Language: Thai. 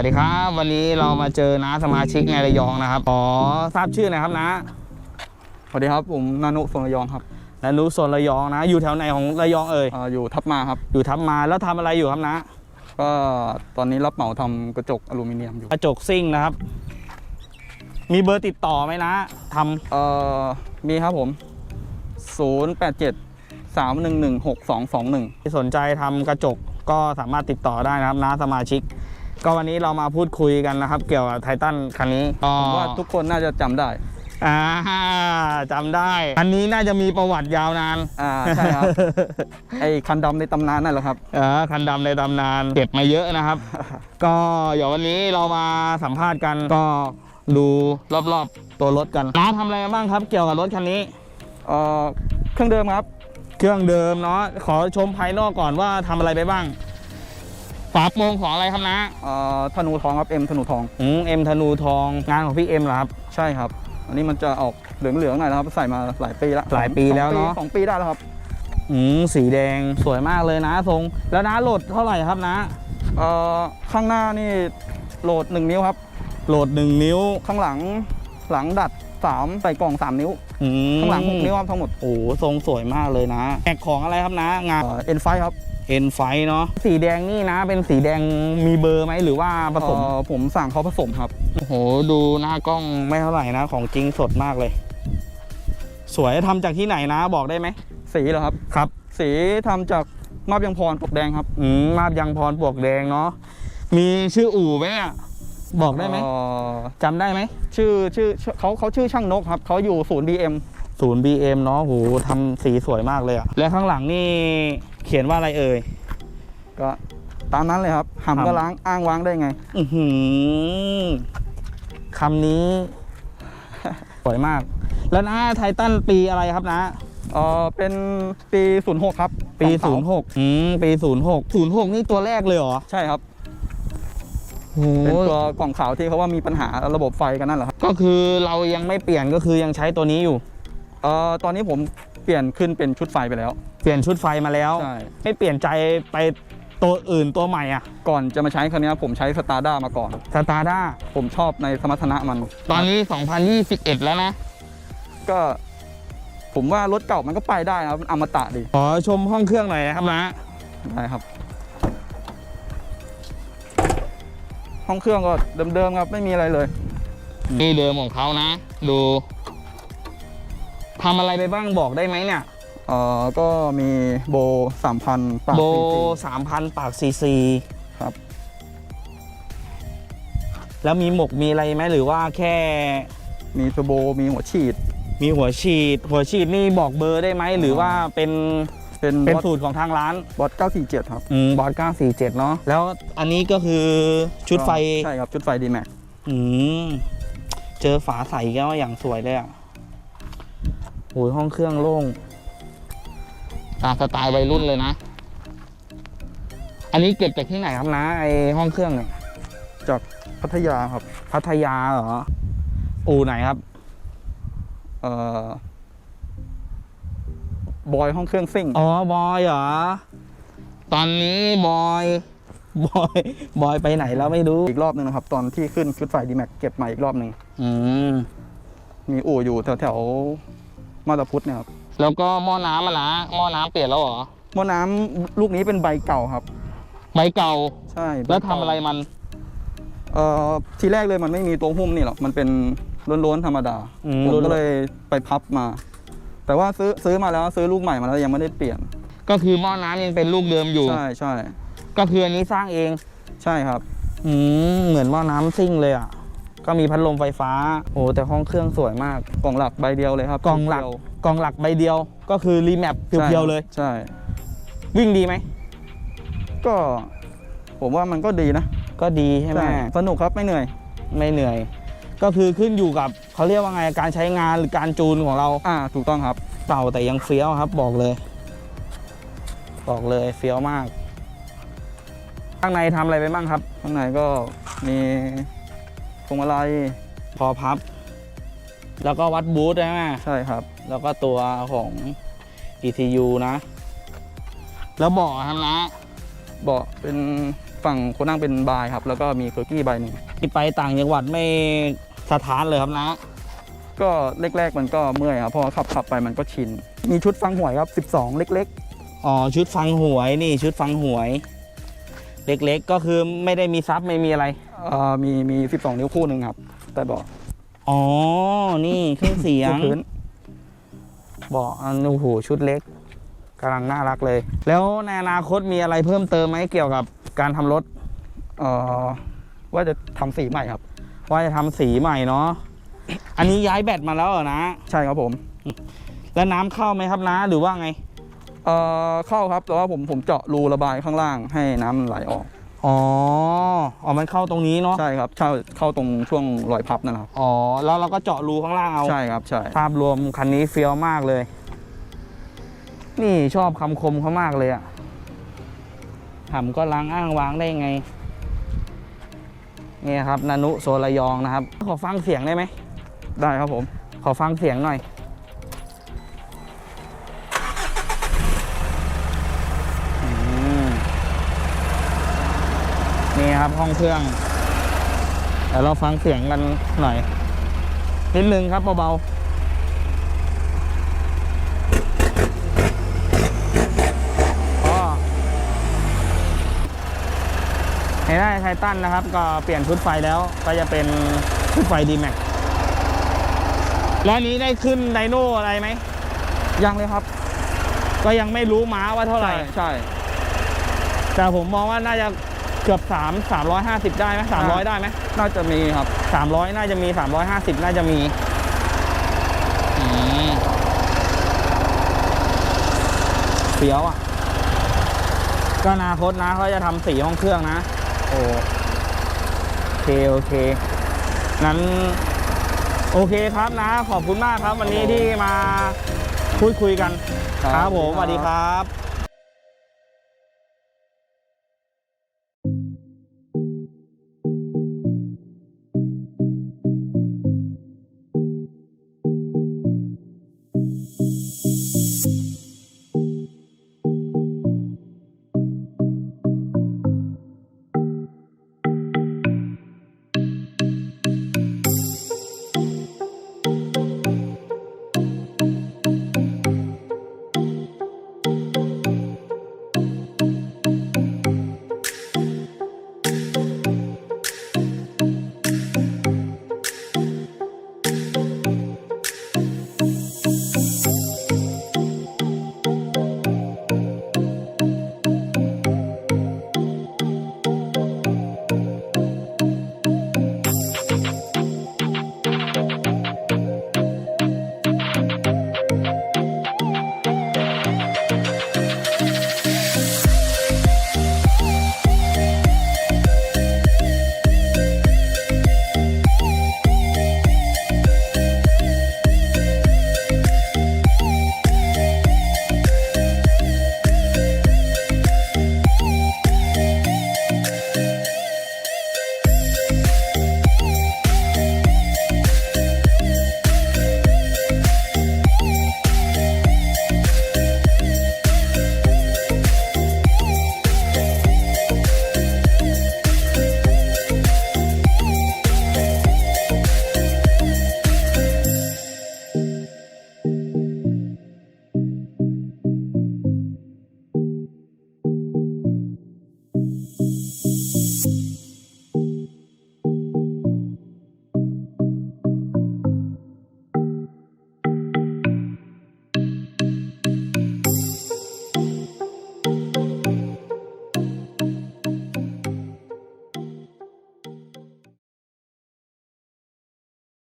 วัสดีครับ วันนี้เรามาเจอน้าสมาชิกในระยองนะครับขอทราบชื่อหนะครับนะสวัสดีครับผมนานุสงระยองครับนานุโซนระยองนะ อยู่แถวไหนของระยองเอ่ยอาอยู่ทับมาครับอยู่ทับมาแล้วทำอะไรอยู่ครับนะ ก็ตอนนี้รับเหมาทำกระจกอลูมิเนียมอยู่กระจกซิ่งนะครับ มีเบอร์ติดต่อไหมนะทเอ่อมีครับผม 087 311 6221ำที่สนใจทำกระจกก็สามารถติดต่อได้นะครับน้าสมาชิก ก็วันนี้เรามาพูดคุยกันนะครับ เกี่ยวกับไททันคันนี้ก็ผมว่าทุกคนน่าจะจำได้ อ่าจำได้ อันนี้น่าจะมีประวัติยาวนาน อ่าใช่ครับ ไอ้คันดำในตำนานนั่นแหละครับ เออคันดำในตำนานเก็บมาเยอะนะครับ ก็เดี๋ยววันนี้เรามาสัมภาษณ์กันก็ดูรอบๆตัวรถกันน้าทำอะไรกันบ้างครับ เกี่ยวกับรถคันนี้ เอ่อเครื่องเดิมครับ เครื่องเดิมเนาะขอชมภายนอกก่อนว่าทำอะไรไปบ้าง ฝาโปรงของอะไรครับนะเอ่อธนูทองครับเอ็มธนูทองอืมเอ็มธนูทองงานของพี่เอ็มเหรอครับ ใช่ครับ อันนี้มันจะออกเหลืองๆหน่อยนะครับ ใส่มาหลายปีแล้วหลายปีแล้วเนอะ สองปีได้แล้วครับอืมสีแดงสวยมากเลยนะทรง แล้วนะโหลดเท่าไหร่ครับนะ เอ่อข้างหน้านี่โหลด 1 นิ้วครับ โหลดหนึ่งนิ้ว ข้างหลังหลังดัด 3ใส่กล่อง 3 นิ้ว อืมข้างหลัง 6 นิ้วครับทั้งหมดโอ้โหทรงสวยมากเลยนะแม็กของอะไรครับนะ งานเอ็นไฟครับ เอ็นไฟเนาะสีแดงนี่นะ เป็นสีแดงมีเบอร์ไหมหรือว่าผสมเอ่อผมสั่งเขาผสมครับ โอ้โหดูหน้ากล้องไม่เท่าไหร่นะ ของจริงสดมากเลย สวยทำจากที่ไหนนะบอกได้ไหมสีเหรอครับ ครับ สีทำจากมาบยังพรปกแดงครับ อืมมาบยังพรปลวกแดงเนาะมีชื่ออู่ไหมเนี่ย บอกได้ไหมเอ่อจำได้ไหมชื่อชื่อชื่อเขาเขาชื่อช่างนกครับเขาอยู่ศูนย์ BM ศูนย์ BM เนาะโหทำสีสวยมากเลยอะและข้างหลังนี่เขียนว่าอะไรเอ่ย ก็ตามนั้นเลยครับหำก็ล้างอ้างว้างได้ไง อือหือคำนี้ สวยมาก แล้วนะไททันปีอะไรครับนะ เออเป็นปี 06 ครับปี สอง06อืมปี 06 06 นี่ตัวแรกเลยเหรอ ใช่ครับโอ้ เป็นโหตัวกล่องขาวที่เขาว่ามีปัญหาระบบไฟกันนั่นแหละครับก็คือเรายังไม่เปลี่ยนก็คือยังใช้ตัวนี้อยู่ เอ่อตอนนี้ผมเปลี่ยนขึ้นเป็นชุดไฟไปแล้ว เปลี่ยนชุดไฟมาแล้ว ใช่ ไม่เปลี่ยนใจไปตัวอื่นตัวใหม่อะก่อนจะมาใช้คันนี้ผมใช้สตาร์ด้ามาก่อน สตาร์ด้าผมชอบในสมรรถนะมัน ตอนนี้ 2021 แล้วนะ ก็ ผมว่ารถเก่ามันก็ไปได้นะครับมันอมตะดีขอชมห้องเครื่องหน่อยนะครับนะได้ครับ ห้องเครื่องก็เดิมๆครับไม่มีอะไรเลยนี่เดิมของเขานะ ดูทำอะไรไปบ้างบอกได้ไหมเนี่ยเอ่อก็มีโบสามพันปากโบซีซีสามพันปากซีซีครับ แล้วมีหมกมีอะไรไหมหรือว่าแค่ มีเทอร์โบมีหัวฉีด มีหัวฉีด หัวฉีดนี่บอกเบอร์ได้ไหมหรือว่าเป็น เป็นเป็นบอสสูตรของทางร้านบอส947 ครับ อืมบอส947 เนาะแล้วอันนี้ก็คือชุดไฟใช่ครับชุดไฟดีแม็กอืมเจอฝาใสก็อย่างสวยเลยอะโอ้ยห้องเครื่องโล่งตามสไตล์วัยรุ่นเลยนะ อันนี้เก็บจากที่ไหนครับนะไอห้องเครื่องเนี่ยจากพัทยาครับ พัทยาเหรอ อู่ไหนครับ เอ่อ บอยห้องเครื่องซิ่ง อ๋อบอยเหรอ ตอนนี้บอยบอยบอยไปไหนแล้วไม่รู้อีกรอบหนึงนะครับ ตอนที่ขึ้นชุดไฟดีแม็กเก็บใหม่อีกรอบหนึ่งอืมมีอู่อยู่แถวแถวๆมาตาพุทธเนี่ยครับแล้วก็หม้อน้ำอะนะหม้อน้ำเปลี่ยนแล้วเหรอหม้อน้ำลูกนี้เป็นใบเก่าครับ ใบเก่า ใช่ใบแล้วเก่าทำอะไรมัน เอ่อทีแรกเลยมันไม่มีตัวหุ้มนี่หรอกมันเป็นล้วนๆธรรมดาอืม ผมล้วนๆก็เลยไปพับมา แต่ว่าซื้อซื้อมาแล้วซื้อลูกใหม่มาแล้วยังไม่ได้เปลี่ยน ก็คือหม้อน้ำยังเป็นลูกเดิมอยู่ ใช่ใช่ก็คืออันนี้สร้างเอง ใช่ครับ อืมเหมือนหม้อน้ำซิ่งเลยอะ ก็มีพัดลมไฟฟ้า โอ้แต่ห้องเครื่องสวยมาก กล่องหลักใบเดียวเลยครับกล่องหลักเดียวกล่องหลักใบเดียว ก็คือรีแมปเพียวๆเลย ใช่ วิ่งดีไหม ก็ผมว่ามันก็ดีนะ ก็ดีใช่ไหม สนุกครับไม่เหนื่อย ไม่เหนื่อย ก็คือขึ้นอยู่กับเขาเรียกว่าไงการใช้งานหรือการจูนของเราอ่าถูกต้องครับเต่าแต่ยังเฟี้ยวครับ บอกเลย บอกเลยเฟี้ยวมาก ข้างในทำอะไรไปบ้างครับ ข้างในก็มีพวงมาลัยพอพับ แล้วก็วัดบูทใช่ไหมใช่ครับ แล้วก็ตัวของ ECU นะ แล้วเบาะครับนะเบาะเป็นฝั่งคนนั่งเป็นบายครับ แล้วก็มีเคอร์กี้ใบหนึ่งที่ไปต่างจังหวัดไม่ สถานเลยครับนะ ก็แรกๆมันก็เมื่อยครับเพอขับขับไปมันก็ชิน มีชุดฟังหวยครับ 12 เล็กอ๋อชุดฟังหวยนี่ชุดฟังหวย เล็กๆก็คือไม่ได้มีซับไม่มีอะไร ๆเอ่อมีมี 12 นิ้วคู่หนึ่งครับ แต่เบอกอ๋อ นี่เครื่องเสียง พื้นบอกอันโอ้โหชุดเล็กกำลังน่ารักเลย แล้วในอนาคตมีอะไรเพิ่มเติมไหมเกี่ยวกับการทำรถเอ่อว่าจะทำสีใหม่ครับ ว่าจะทำสีใหม่เนาะอันนี้ย้ายแบตมาแล้วเหรอนะ ใช่ครับผม แล้วน้ำเข้าไหมครับนะ หรือว่าไง เอ่อเข้าครับแต่ว่าผมผมเจาะรูระบายข้างล่างให้น้ำมันไหลออก อ๋ออ๋อมันเข้าตรงนี้เนาะใช่ครับเข้าเข้าตรงช่วงรอยพับนั่นแหละครับอ๋อแล้วเราก็เจาะรูข้างล่างเอา ใช่ครับใช่ ภาพรวมคันนี้เฟี้ยวมากเลย นี่ชอบคำคมเขามากเลยอะถามก็ล้างอ้างวางได้ไง นี่ครับนานุโซระยองนะครับ ขอฟังเสียงได้ไหม ได้ครับผม ขอฟังเสียงหน่อยอืมนี่ครับห้องเครื่องเดี๋ยวเราฟังเสียงกันหน่อย นิดนึงครับเบาๆก็ ในได้ไททันนะครับ ก็เปลี่ยนชุดไฟแล้วก็จะเป็นชุดไฟดีแม็กแล้วอันนี้ได้ขึ้นไดโน่อะไรไหม ยังเลยครับ ก็ยังไม่รู้ม้าว่าเท่าไหร่ ใช่ แต่ผมมองว่าน่าจะเกือบ3 350ได้ไหม300ได้ไหมน่าจะมีครับ300น่าจะมี350น่าจะมีอืมเสียวอะ ก็อนาคตนะเขาจะทำสีห้องเครื่องนะโอ โอเคโอเคนั้นโอเคครับนะ ขอบคุณมากครับวันนี้ที่มาพูดคุยกัน ครับผมสวัสดีครับ